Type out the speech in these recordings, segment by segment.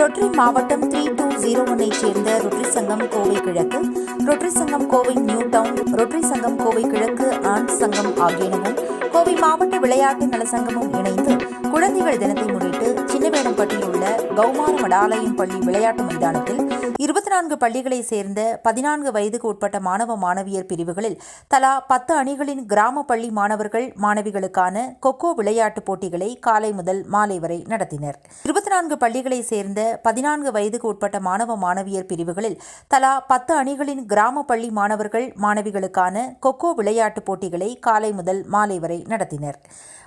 Rotary மாவட்டம் three two zero ஒன்னை சேர்ந்த ரொட்டரி சங்கம் கோவை கிழக்கு ரொட்டரி சங்கம் கோவை நியூ டவுன் ரொட்டரி சங்கம் கோவை கிழக்கு ஆண் சங்கம் ஆகியனவும் கோவை மாவட்ட விளையாட்டு நலசங்கமும் இணைந்து குழந்தைகள் தினத்தை முன்னிட்டு சின்னவேடம்பட்டியில் உள்ள கௌமார மடாலயம் பள்ளி விளையாட்டு மைதானத்தில் இருபத்தி நான்கு பள்ளிகளைச் சேர்ந்த பதினான்கு வயதுக்கு உட்பட்ட மாணவ மாணவியர் பிரிவுகளில் தலா பத்து அணிகளின் கிராம பள்ளி மாணவர்கள் மாணவிகளுக்கான கொக்கோ விளையாட்டுப் போட்டிகளை காலை முதல் மாலை வரை நடத்தினர். இருபத்தி நான்கு பள்ளிகளைச் சேர்ந்த பதினான்கு வயதுக்கு உட்பட்ட மாணவ மாணவியர் பிரிவுகளில் தலா பத்து அணிகளின் கிராம பள்ளி மாணவர்கள் மாணவிகளுக்கான கொக்கோ விளையாட்டுப் போட்டிகளை காலை முதல் மாலை வரை நடத்தினர்.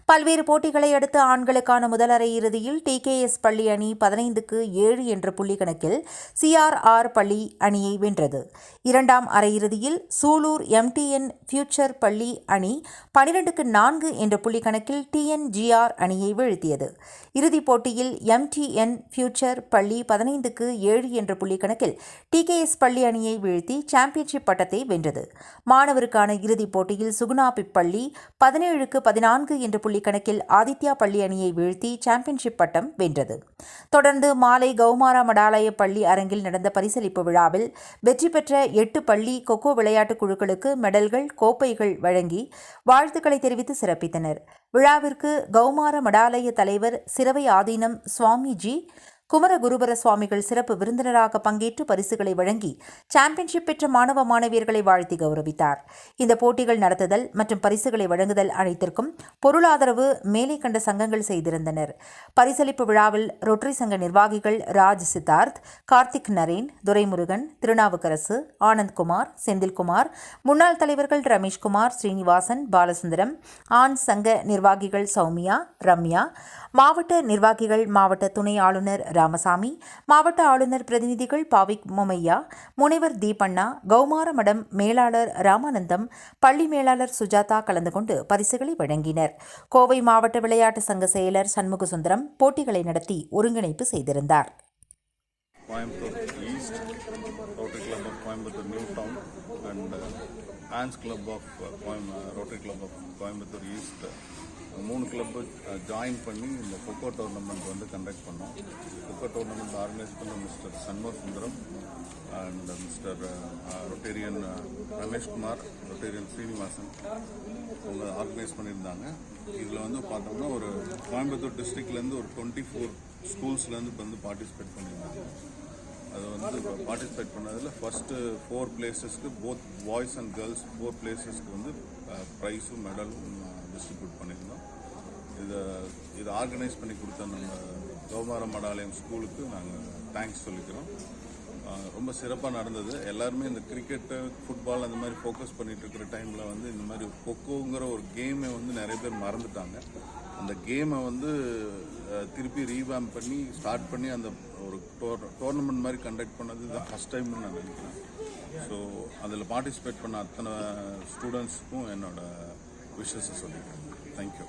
பல்வேறு போட்டிகளை அடுத்து ஆண்களுக்கான முதல் அரையிறுதியில் டிகேஎஸ் பள்ளி அணி பதினைந்துக்கு ஏழு என்ற புள்ளி கணக்கில் சிஆர் ஆர் பள்ளி அணியை வென்றது. இரண்டாம் அரையிறுதியில் சூலூர் எம்டிஎன் ஃபியூச்சர் பள்ளி அணி பனிரெண்டுக்கு நான்கு என்ற புள்ளி கணக்கில் டிஎன்ஜிஆர் அணியை வீழ்த்தியது. இறுதிப் போட்டியில் எம்டிஎன் ஃபியூச்சர் பள்ளி பதினைந்துக்கு ஏழு என்ற புள்ளி கணக்கில் டிகேஎஸ் பள்ளி அணியை வீழ்த்தி சாம்பியன்ஷிப் பட்டத்தை வென்றது. மாணவருக்கான இறுதிப் போட்டியில் சுகுணா பள்ளி பதினேழுக்கு பதினான்கு என்ற புள்ளி கணக்கில் ஆதித்யா பள்ளி அணியை வீழ்த்தி சாம்பியன்ஷிப் பட்டம் வென்றது. தொடர்ந்து மாலை கௌமாரா மடாலய பள்ளி அரங்கில் நடந்த பரிசளிப்பு விழாவில் வெற்றி பெற்ற எட்டு பள்ளி கொக்கோ விளையாட்டுக் குழுக்களுக்கு மெடல்கள் கோப்பைகள் வழங்கி வாழ்த்துக்களை தெரிவித்து சிறப்பித்தனர். விழாவிற்கு கௌமார மடாலய தலைவர் சிறவை ஆதீனம் சுவாமிஜி குமரகுருபர சுவாமிகள் சிறப்பு விருந்தினராக பங்கேற்று பரிசுகளை வழங்கி சாம்பியன்ஷிப் பெற்ற மாணவ மாணவியர்களை வாழ்த்தி கௌரவித்தார். இந்த போட்டிகள் நடத்துதல் மற்றும் பரிசுகளை வழங்குதல் அனைத்திற்கும் பொருளாதரவு மேலே கண்ட சங்கங்கள் செய்திருந்தனர். பரிசளிப்பு விழாவில் ரொட்டரி சங்க நிர்வாகிகள் ராஜ் சித்தார்த் கார்த்திக் நரேன் துரைமுருகன் திருநாவுக்கரசு ஆனந்த்குமார் செந்தில்குமார் முன்னாள் தலைவர்கள் ரமேஷ்குமார் ஸ்ரீனிவாசன் பாலசுந்தரம் ஆண் சங்க நிர்வாகிகள் சௌமியா ரம்யா மாவட்ட நிர்வாகிகள் மாவட்ட துணை ஆளுநர் ராமசாமி மாவட்ட ஆளுநர் பிரதிநிதிகள் பாவிக் மொமையா முனைவர் தீபண்ணா கௌமாரமடம் மேலாளர் ராமானந்தம் பள்ளி மேலாளர் சுஜாதா கலந்து கொண்டு பரிசுகளை வழங்கினர். கோவை மாவட்ட விளையாட்டு சங்க செயலர் சண்முகசுந்தரம் போட்டிகளை நடத்தி ஒருங்கிணைப்பு செய்திருந்தார். Coimbatore East, Rotary Club of Coimbatore New Town, மூணு கிளப்பு ஜாயின் பண்ணி இந்த கொக்கோ டோர்னமெண்ட் வந்து கண்டக்ட் பண்ணோம். கொக்கோ டோர்னமெண்ட் ஆர்கனைஸ் பண்ண mister Shanmuga Sundaram and mister rotarian Rameshkumar rotarian Srinivasan அவங்க ஆர்கனைஸ் பண்ணியிருந்தாங்க. இதில் வந்து பார்த்தோம்னா ஒரு கோயம்புத்தூர் டிஸ்ட்ரிக்ட்லேருந்து ஒரு டுவெண்ட்டி ஃபோர் ஸ்கூல்ஸ்லேருந்து வந்து பார்ட்டிசிபேட் பண்ணியிருந்தாங்க. அது வந்து இப்போ பார்ட்டிசிபேட் பண்ணதில் first four பிளேசஸ்க்கு both boys and girls four பிளேசஸ்க்கு வந்து ப்ரைஸும் மெடலும் டிஸ்ட்ரிபியூட் பண்ணியிருந்தோம். இதை இதை ஆர்கனைஸ் பண்ணி கொடுத்த நம்ம கௌமார மடாலயம் ஸ்கூலுக்கு நாங்கள் தேங்க்ஸ் சொல்லிக்கிறோம். ரொம்ப சிறப்பாக நடந்தது. எல்லாருமே இந்த கிரிக்கெட்டு ஃபுட்பால் அந்த மாதிரி ஃபோக்கஸ் பண்ணிட்டு இருக்கிற டைமில் வந்து இந்த மாதிரி கொக்கோங்கிற ஒரு கேமை வந்து நிறைய பேர் மறந்துட்டாங்க. அந்த கேமை வந்து திருப்பி ரீவேம் பண்ணி ஸ்டார்ட் பண்ணி அந்த ஒரு டோர் டோர்னமெண்ட் மாதிரி கண்டக்ட் பண்ணது தான் ஃபஸ்ட் டைம்னு நான் நினைக்கிறேன். ஸோ அதில் பார்ட்டிசிபேட் பண்ண அத்தனை ஸ்டூடெண்ட்ஸுக்கும் என்னோட விஷஸை சொல்லிக்கிறேன். தேங்க்யூ